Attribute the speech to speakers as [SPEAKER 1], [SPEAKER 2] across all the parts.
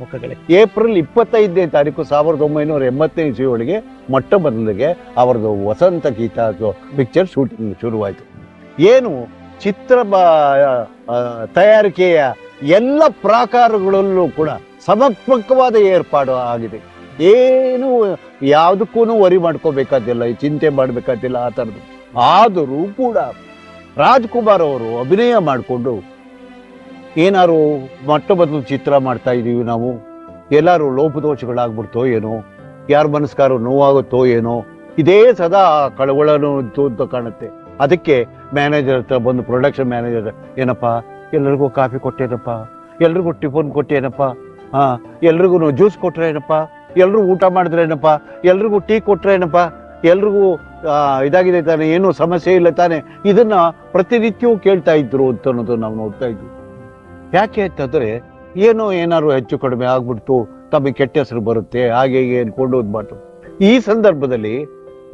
[SPEAKER 1] ಮುಖಗಳೇ.
[SPEAKER 2] April ಇಪ್ಪತ್ತೈದನೇ ತಾರೀಕು ಸಾವಿರದ ಒಂಬೈನೂರ ಎಂಬತ್ತನೇ ಇಸ್ವಿಯೊಳಗೆ ಮೊಟ್ಟ ಮೊದಲಿಗೆ ಅವರದು ವಸಂತ ಗೀತ ಪಿಕ್ಚರ್ ಶೂಟಿಂಗ್ ಶುರುವಾಯಿತು. ಏನು ಚಿತ್ರ ತಯಾರಿಕೆಯ ಎಲ್ಲ ಪ್ರಾಕಾರಗಳಲ್ಲೂ ಕೂಡ ಸಮರ್ಪಕವಾದ ಏರ್ಪಾಡು ಆಗಿದೆ. ಏನು ಯಾವುದಕ್ಕೂ ವರಿ ಮಾಡ್ಕೋಬೇಕಾದಿಲ್ಲ ಚಿಂತೆ ಮಾಡಬೇಕಾದಿಲ್ಲ ಆ ಥರದ್ದು. ಆದರೂ ಕೂಡ ರಾಜ್ಕುಮಾರ್ ಅವರು ಅಭಿನಯ ಮಾಡಿಕೊಂಡು ಏನಾರು ಮೊಟ್ಟ ಮೊದಲು ಚಿತ್ರ ಮಾಡ್ತಾ ಇದ್ದೀವಿ ನಾವು? ಎಲ್ಲರೂ ಲೋಪದೋಷಗಳಾಗ್ಬಿಡ್ತೋ ಏನೋ? ಯಾರ ಮನಸ್ಕಾರ ನೋವಾಗುತ್ತೋ ಏನೋ? ಇದೇ ಸದಾ ಕಳವಳನು ಅಂತ ಕಾಣುತ್ತೆ. ಅದಕ್ಕೆ ಮ್ಯಾನೇಜರ್ ಹತ್ರ ಬಂದು ಪ್ರೊಡಕ್ಷನ್ ಮ್ಯಾನೇಜರ್ ಏನಪ್ಪ, ಎಲ್ರಿಗೂ ಕಾಫಿ ಕೊಟ್ಟೇನಪ್ಪ ಎಲ್ರಿಗೂ ಟಿಫನ್ ಕೊಟ್ಟೇನಪ್ಪ ಹಾ, ಎಲ್ರಿಗೂ ಜ್ಯೂಸ್ ಕೊಟ್ರೇನಪ್ಪ ಎಲ್ರಿಗೂ ಊಟ ಮಾಡಿದ್ರೇನಪ್ಪ ಎಲ್ರಿಗೂ ಟೀ ಕೊಟ್ರೇನಪ್ಪ ಎಲ್ರಿಗೂ ಇದಾಗಿದೆ ತಾನೆ, ಏನೂ ಸಮಸ್ಯೆ ಇಲ್ಲ ತಾನೆ. ಇದನ್ನ ಪ್ರತಿನಿತ್ಯವೂ ಕೇಳ್ತಾ ಇದ್ರು ಅಂತ ಅನ್ನೋದು ನಾವು ನೋಡ್ತಾ ಇದ್ವಿ. ಯಾಕೆ ಅಂತಂದ್ರೆ ಏನೋ ಏನಾದ್ರು ಹೆಚ್ಚು ಕಡಿಮೆ ಆಗ್ಬಿಡ್ತು, ತಮಗೆ ಕೆಟ್ಟ ಹೆಸರು ಬರುತ್ತೆ, ಹಾಗೆ ಹೀಗೆ ಅನ್ಕೊಂಡು ಈ ಸಂದರ್ಭದಲ್ಲಿ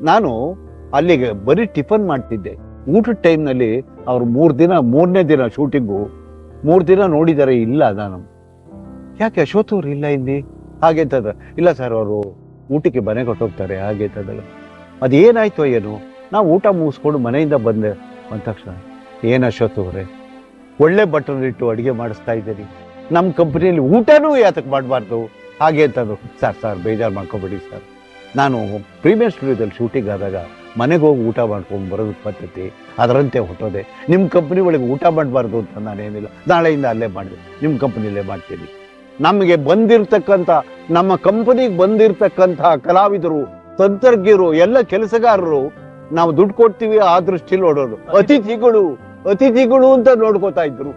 [SPEAKER 2] ನಾನು ಅಲ್ಲಿಗೆ ಬರೀ ಟಿಫನ್ ಮಾಡ್ತಿದ್ದೆ. ಊಟದ ಟೈಮ್ನಲ್ಲಿ ಅವ್ರು ಮೂರು ದಿನ, ಮೂರನೇ ದಿನ ಶೂಟಿಂಗು ಮೂರು ದಿನ ನೋಡಿದ್ದಾರೆ ಇಲ್ಲ ನಾನು. ಯಾಕೆ ಅಶ್ವಥ್ ಅವ್ರು ಇಲ್ಲ ಇಲ್ಲಿ? ಹಾಗೆ ಅಂತಂದ್ರೆ, ಇಲ್ಲ ಸರ್ ಅವರು ಊಟಕ್ಕೆ ಮನೆ ಕೊಟ್ಟೋಗ್ತಾರೆ, ಹಾಗೆ ಅಂತದಲ್ಲ ಅದೇನಾಯ್ತು ಏನು? ನಾವು ಊಟ ಮುಗಿಸ್ಕೊಂಡು ಮನೆಯಿಂದ ಬಂದೆ ಅಂದ ತಕ್ಷಣ. ಏನು ಅಶ್ವಥ್ ಅವರೇ? ಒಳ್ಳೆ ಇಟ್ಟು ಅಡುಗೆ ಮಾಡಿಸ್ತಾ ಇದ್ದೀರಿ ನಮ್ಮ ಕಂಪ್ನಿಯಲ್ಲಿ ಊಟನೂ ಯಾತಕ್ಕೆ ಮಾಡಬಾರ್ದು? ಹಾಗೆ ಅಂತಂದು ಸರ್ ಸರ್, ಬೇಜಾರು ಮಾಡ್ಕೊಬೇಡಿ, ಸರ್. ನಾನು ಪ್ರೀಮಿಯರ್ ಸ್ಟುಡಿಯೋದಲ್ಲಿ ಶೂಟಿಂಗ್ ಆದಾಗ ಮನೆಗೆ ಹೋಗಿ ಊಟ ಮಾಡ್ಕೊಂಡು ಬರೋದು ಪದ್ಧತಿ ಅದರಂತೆ ಹೊಟ್ಟೋದೆ ನಿಮ್ಮ ಕಂಪ್ನಿ ಒಳಗೆ ಊಟ ಮಾಡಬಾರ್ದು ಅಂತ ನಾನೇನಿಲ್ಲ. ನಾಳೆಯಿಂದ ಅಲ್ಲೇ ಮಾಡಿದೆ. ನಿಮ್ಮ ಕಂಪ್ನಿಯಲ್ಲೇ ಮಾಡ್ತೀನಿ. ನಮಗೆ ಬಂದಿರತಕ್ಕಂಥ, ನಮ್ಮ ಕಂಪನಿಗೆ ಬಂದಿರತಕ್ಕಂಥ ಕಲಾವಿದರು, ತಂತ್ರಜ್ಞರು, ಎಲ್ಲ ಕೆಲಸಗಾರರು, ನಾವು ದುಡ್ಡು ಕೊಡ್ತೀವಿ ಆ ದೃಷ್ಟಿಲಿ ನೋಡೋದು ಅತಿಥಿಗಳು ಅತಿಥಿಗಳು ಅಂತ ನೋಡ್ಕೋತಾ ಇದ್ರು.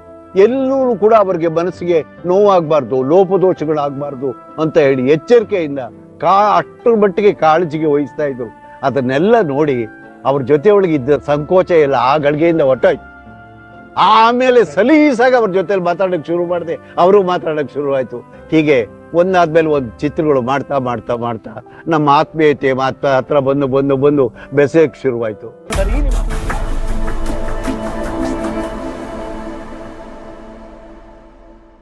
[SPEAKER 2] ಎಲ್ಲೂ ಕೂಡ ಅವರಿಗೆ ಮನಸ್ಸಿಗೆ ನೋವಾಗಬಾರ್ದು, ಲೋಪದೋಷಗಳಾಗಬಾರ್ದು ಅಂತ ಹೇಳಿ ಎಚ್ಚರಿಕೆಯಿಂದ ಕಾ, ಅಷ್ಟರ ಮಟ್ಟಿಗೆ ಕಾಳಜಿಗೆ ವಹಿಸ್ತಾ ಇದ್ರು. ಅದನ್ನೆಲ್ಲ ನೋಡಿ ಅವ್ರ ಜೊತೆ ಒಳಗೆ ಇದ್ದ ಸಂಕೋಚ ಎಲ್ಲ ಆ ಗಳಿಗೆಯಿಂದ ಹೊಟ್ಟೋಯ್ತು ಆಮೇಲೆ ಸಲೀಸಾಗಿ ಅವ್ರ ಜೊತೆಲಿ ಮಾತಾಡೋಕ್ಕೆ ಶುರು ಮಾಡಿದೆ. ಅವರು ಮಾತಾಡೋಕ್ಕೆ ಶುರು ಹೀಗೆ ಒಂದಾದ್ಮೇಲೆ ಒಂದು ಚಿತ್ರಗಳು ಮಾಡ್ತಾ ಮಾಡ್ತಾ ಮಾಡ್ತಾ ನಮ್ಮ ಆತ್ಮೀಯತೆ ಮಾತ್ರ ಹತ್ರ ಬಂದು ಬಂದು ಬಂದು ಬೆಸೆಯಕ್ಕೆ ಶುರುವಾಯ್ತು.